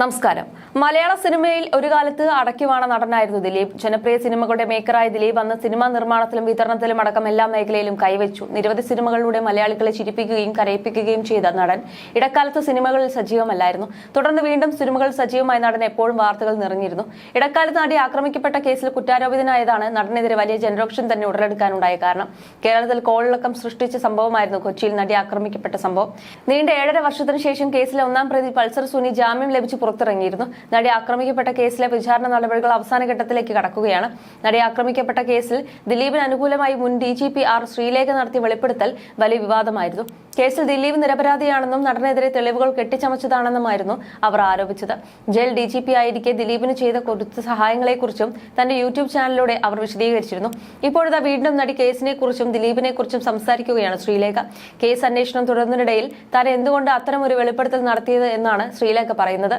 നമസ്കാരം. മലയാള സിനിമയിൽ ഒരു കാലത്ത് അടക്കിവാണ നടനായിരുന്നു ദിലീപ്. ജനപ്രിയ സിനിമകളുടെ മേക്കറായ ദിലീപ് അന്ന് സിനിമാ നിർമ്മാണത്തിലും വിതരണത്തിലും അടക്കം എല്ലാ മേഖലയിലും കൈവച്ചു. നിരവധി സിനിമകളിലൂടെ മലയാളികളെ ചിരിപ്പിക്കുകയും കരയിപ്പിക്കുകയും ചെയ്ത നടൻ ഇടക്കാലത്ത് സിനിമകളിൽ സജീവമല്ലായിരുന്നു. തുടർന്ന് വീണ്ടും സിനിമകളിൽ സജീവമായ നടൻ എപ്പോഴും വാർത്തകൾ നിറഞ്ഞിരുന്നു. ഇടക്കാലത്ത് നടി ആക്രമിക്കപ്പെട്ട കേസിൽ കുറ്റാരോപിതനായതാണ് നടനെതിരെ വലിയ ജനരോക്ഷം തന്നെ ഉടലെടുക്കാനുണ്ടായ കാരണം. കേരളത്തിൽ കോളിളക്കം സൃഷ്ടിച്ച സംഭവമായിരുന്നു കൊച്ചിയിൽ നടി ആക്രമിക്കപ്പെട്ട സംഭവം. നീണ്ട ഏഴര വർഷത്തിനു ശേഷം കേസിലെ ഒന്നാം പ്രതി പൾസർ സുനി ജാമ്യം ലഭിച്ച് പുറത്തിറങ്ങിയിരുന്നു. നടി ആക്രമിക്കപ്പെട്ട കേസിലെ വിചാരണ നടപടികൾ അവസാന ഘട്ടത്തിലേക്ക് കടക്കുകയാണ്. നടി ആക്രമിക്കപ്പെട്ട കേസിൽ ദിലീപിന് അനുകൂലമായി മുൻ D G P R Sreelekha നടത്തിയ വെളിപ്പെടുത്തൽ വലിയ വിവാദമായിരുന്നു. കേസിൽ ദിലീപ് നിരപരാധിയാണെന്നും നടനെതിരെ തെളിവുകൾ കെട്ടിച്ചമച്ചതാണെന്നുമായിരുന്നു അവർ ആരോപിച്ചത്. ജയിൽ ഡി ജി പി ആയിരിക്കെ ദിലീപിന് ചെയ്ത കൊടുത്ത സഹായങ്ങളെക്കുറിച്ചും തന്റെ യൂട്യൂബ് ചാനലിലൂടെ അവർ വിശദീകരിച്ചിരുന്നു. ഇപ്പോഴത്തെ വീണ്ടും നടി കേസിനെ കുറിച്ചും ദിലീപിനെ കുറിച്ചും സംസാരിക്കുകയാണ് ശ്രീലേഖ. കേസ് അന്വേഷണം തുടരുന്നതിനിടയിൽ താൻ എന്തുകൊണ്ട് അത്തരം ഒരു വെളിപ്പെടുത്തൽ നടത്തിയത് എന്നാണ് ശ്രീലേഖ പറയുന്നത്.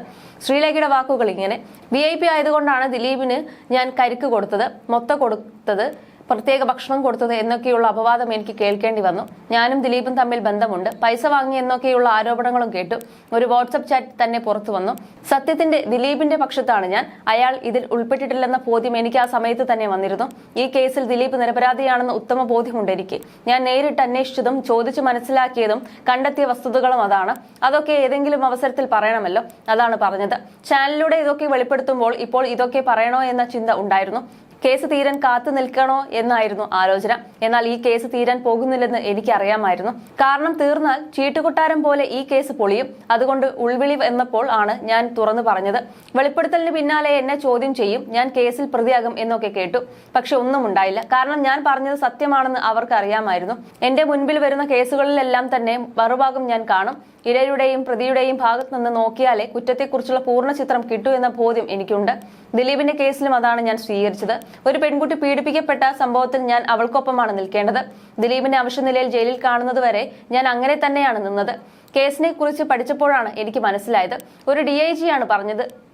ശ്രീലേഖയുടെ വാക്കുകൾ ഇങ്ങനെ. വി ഐ പി ആയതുകൊണ്ടാണ് ദിലീപിന് ഞാൻ കരിക്ക് കൊടുത്തത് മൊത്ത കൊടുത്തത് പ്രത്യേക ഭക്ഷണം കൊടുത്തത് എന്നൊക്കെയുള്ള അപവാദം എനിക്ക് കേൾക്കേണ്ടി വന്നു. ഞാനും ദിലീപും തമ്മിൽ ബന്ധമുണ്ട്. പൈസ വാങ്ങി എന്നൊക്കെയുള്ള ആരോപണങ്ങളും കേട്ടു. ഒരു വാട്സപ്പ് ചാറ്റ് തന്നെ പുറത്തു വന്നു. സത്യത്തിന്റെ ദിലീപിന്റെ പക്ഷത്താണ് ഞാൻ. അയാൾ ഇതിൽ ഉൾപ്പെട്ടിട്ടില്ലെന്ന ബോധ്യം എനിക്ക് ആ സമയത്ത് തന്നെ വന്നിരുന്നു. ഈ കേസിൽ ദിലീപ് നിരപരാധിയാണെന്ന് ഉത്തമ ബോധ്യമുണ്ട് എനിക്ക്. ഞാൻ നേരിട്ട് അന്വേഷിച്ചതും ചോദിച്ചു മനസ്സിലാക്കിയതും കണ്ടെത്തിയ വസ്തുതകളും അതാണ്. അതൊക്കെ ഏതെങ്കിലും അവസരത്തിൽ പറയണമല്ലോ. അതാണ് പറഞ്ഞത്. ചാനലിലൂടെ ഇതൊക്കെ വെളിപ്പെടുത്തുമ്പോൾ ഇപ്പോൾ ഇതൊക്കെ പറയണോ എന്ന ചിന്ത ഉണ്ടായിരുന്നു. കേസ് തീരാൻ കാത്തു നിൽക്കണോ എന്നായിരുന്നു ആലോചന. എന്നാൽ ഈ കേസ് തീരാൻ പോകുന്നില്ലെന്ന് എനിക്കറിയാമായിരുന്നു. കാരണം തീർന്നാൽ ചീട്ടുകൊട്ടാരം പോലെ ഈ കേസ് പൊളിയും. അതുകൊണ്ട് ഉൾവിളി എന്നപ്പോൾ ആണ് ഞാൻ തുറന്നു പറഞ്ഞത്. വെളിപ്പെടുത്തലിന് പിന്നാലെ എന്നെ ചോദ്യം ചെയ്യും. ഞാൻ കേസിൽ പ്രതിയാകും എന്നൊക്കെ കേട്ടു. പക്ഷെ ഒന്നും ഉണ്ടായില്ല. കാരണം ഞാൻ പറഞ്ഞത് സത്യമാണെന്ന് അവർക്ക് അറിയാമായിരുന്നു എന്റെ മുൻപിൽ വരുന്ന കേസുകളിലെല്ലാം തന്നെ മറുഭാഗം ഞാൻ കാണും. ഇരയുടെയും പ്രതിയുടെയും ഭാഗത്ത് നിന്ന് നോക്കിയാലേ കുറ്റത്തെക്കുറിച്ചുള്ള പൂർണ ചിത്രം കിട്ടൂ എന്ന ബോധ്യം എനിക്കുണ്ട്. ദിലീപിന്റെ കേസിലും അതാണ് ഞാൻ സ്വീകരിച്ചത്. ഒരു പെൺകുട്ടി പീഡിപ്പിക്കപ്പെട്ട സംഭവത്തിൽ ഞാൻ അവൾക്കൊപ്പമാണ് നിൽക്കേണ്ടത്. ദിലീപിന്റെ അവശനിലയിൽ ജയിലിൽ കാണുന്നത് വരെ ഞാൻ അങ്ങനെ തന്നെയാണ് നിന്നത്. കേസിനെ കുറിച്ച് പഠിച്ചപ്പോഴാണ് എനിക്ക് മനസ്സിലായത്. ഒരു ഡി ഐ ജി ആണ് പറഞ്ഞത്.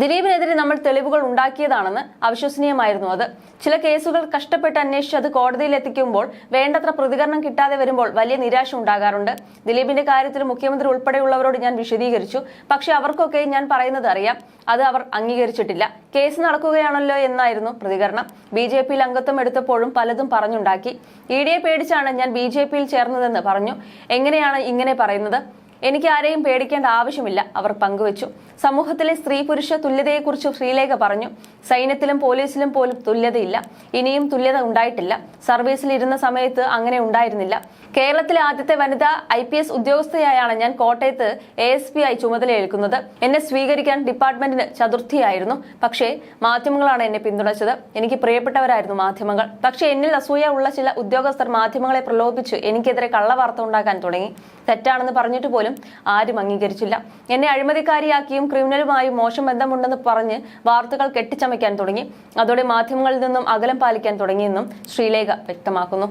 ദിലീപിനെതിരെ നമ്മൾ തെളിവുകൾ ഉണ്ടാക്കിയതാണെന്ന് അവിശ്വസനീയമായിരുന്നു അത്. ചില കേസുകൾ കഷ്ടപ്പെട്ട് അന്വേഷിച്ച് അത് കോടതിയിൽ എത്തിക്കുമ്പോൾ വേണ്ടത്ര പ്രതികരണം കിട്ടാതെ വരുമ്പോൾ വലിയ നിരാശ ഉണ്ടാകാറുണ്ട്. ദിലീപിന്റെ കാര്യത്തിൽ മുഖ്യമന്ത്രി ഉൾപ്പെടെയുള്ളവരോട് ഞാൻ വിശദീകരിച്ചു. പക്ഷെ അവർക്കൊക്കെ ഞാൻ പറയുന്നത് അറിയാം. അത് അവർ അംഗീകരിച്ചിട്ടില്ല. കേസ് നടക്കുകയാണല്ലോ എന്നായിരുന്നു പ്രതികരണം. ബി ജെ പിയിൽ അംഗത്വം എടുത്തപ്പോഴും പലതും പറഞ്ഞുണ്ടാക്കി. ഇ ഡിയെ പേടിച്ചാണ് ഞാൻ ബി ജെ പിയിൽ ചേർന്നതെന്ന് പറഞ്ഞു. എങ്ങനെയാണ് ഇങ്ങനെ പറയുന്നത്? എനിക്ക് ആരെയും പേടിക്കേണ്ട ആവശ്യമില്ല അവർ പങ്കുവച്ചു. സമൂഹത്തിലെ സ്ത്രീ പുരുഷ തുല്യതയെക്കുറിച്ച് ശ്രീലേഖ പറഞ്ഞു സൈന്യത്തിലും പോലീസിലും പോലും തുല്യതയില്ല. ഇനിയും തുല്യത ഉണ്ടായിട്ടില്ല. സർവീസിൽ ഇരുന്ന സമയത്ത് അങ്ങനെ ഉണ്ടായിരുന്നില്ല. കേരളത്തിലെ ആദ്യത്തെ വനിതാ ഐ പി എസ് ഉദ്യോഗസ്ഥയായാണ് ഞാൻ കോട്ടയത്ത് എ എസ് പി ആയി ചുമതലയേൽക്കുന്നത്. എന്നെ സ്വീകരിക്കാൻ ഡിപ്പാർട്ട്മെന്റിന് ചതുർത്ഥിയായിരുന്നു. പക്ഷേ മാധ്യമങ്ങളാണ് എന്നെ പിന്തുണച്ചത്. എനിക്ക് പ്രിയപ്പെട്ടവരായിരുന്നു മാധ്യമങ്ങൾ. പക്ഷേ എന്നിൽ അസൂയ ഉള്ള ചില ഉദ്യോഗസ്ഥർ മാധ്യമങ്ങളെ പ്രലോഭിച്ച് എനിക്കെതിരെ കള്ളവാർത്ത ഉണ്ടാക്കാൻ തുടങ്ങി. തെറ്റാണെന്ന് പറഞ്ഞിട്ട് പോലും ആരും അംഗീകരിച്ചില്ല. എന്നെ അഴിമതിക്കാരിയാക്കിയും ക്രിമിനലുമായും മോശം ബന്ധമുണ്ടെന്ന് പറഞ്ഞ് വാർത്തകൾ കെട്ടിച്ചമയ്ക്കാൻ തുടങ്ങി. അതോടെ മാധ്യമങ്ങളിൽ നിന്നും അകലം പാലിക്കാൻ തുടങ്ങിയെന്നും ശ്രീലേഖ വ്യക്തമാക്കുന്നു.